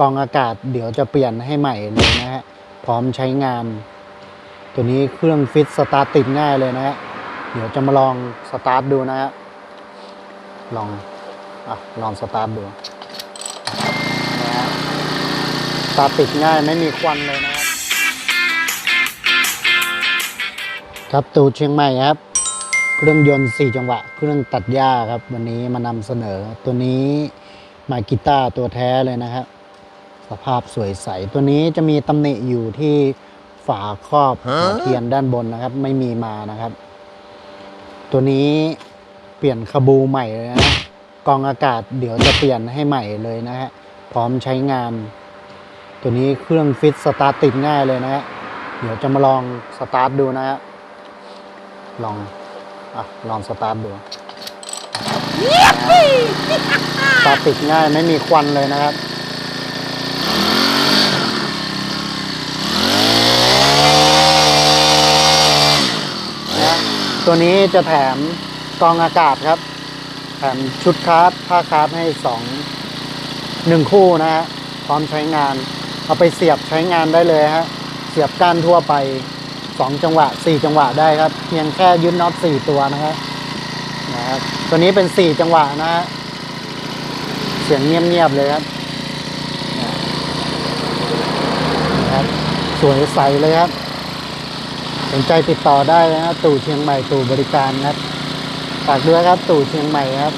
กองอากาศเดี๋ยวจะเปลี่ยนให้ใหม่เลยนะฮะพร้อมใช้งาน ตัวนี้เครื่องฟิตสตาร์ทติดง่ายเลยนะฮะเดี๋ยวจะมาลองสตาร์ทดูนะฮะลองอะลองสตาร์ทดูนะฮะสตาร์ทติดง่ายไม่มีควันเลยนะครับครับตูเชียงใหม่ครับ เครื่องยนต์ 4 จังหวะ เครื่องตัดหญ้าครับ วันนี้มานำเสนอตัวนี้มากีตาร์ตัวแท้เลยนะครับ สภาพสวยใส ตัวนี้จะมีตำหนิอยู่ที่ฝาครอบหัวเทียนด้านบนนะครับ ไม่มีมานะครับ ตัวนี้เปลี่ยนคาบูใหม่เลยนะกรองอากาศเดี๋ยวจะเปลี่ยนให้ใหม่เลยนะฮะพร้อมใช้งาน ตัวนี้เครื่องฟิตสตาร์ทติดง่ายเลยนะฮะเดี๋ยวจะมาลองสตาร์ทดูนะฮะลองอะลองสตาร์ทดูสตาร์ทติดง่ายไม่มีควันเลยนะครับ ตัวนี้จะแถมกองอากาศครับ แถมชุดคาร์ดผ้าคาร์ดให้สองหนึ่งคู่นะฮะพร้อมใช้งาน เอาไปเสียบใช้งานได้เลยฮะเสียบก้านทั่วไปสองจังหวะสี่จังหวะได้ครับ เพียงแค่ยึดน็อตสี่ตัวนะครับนะครับตัวนี้เป็นสี่จังหวะนะฮะเสียงเงียบๆเลยครับนะครับสวยใสเลยครับ นใจติดต่อได้นะครับตู่เชียงใหม่ตู่บริการครับฝากด้วยครับตู่เชียงใหม่ครับ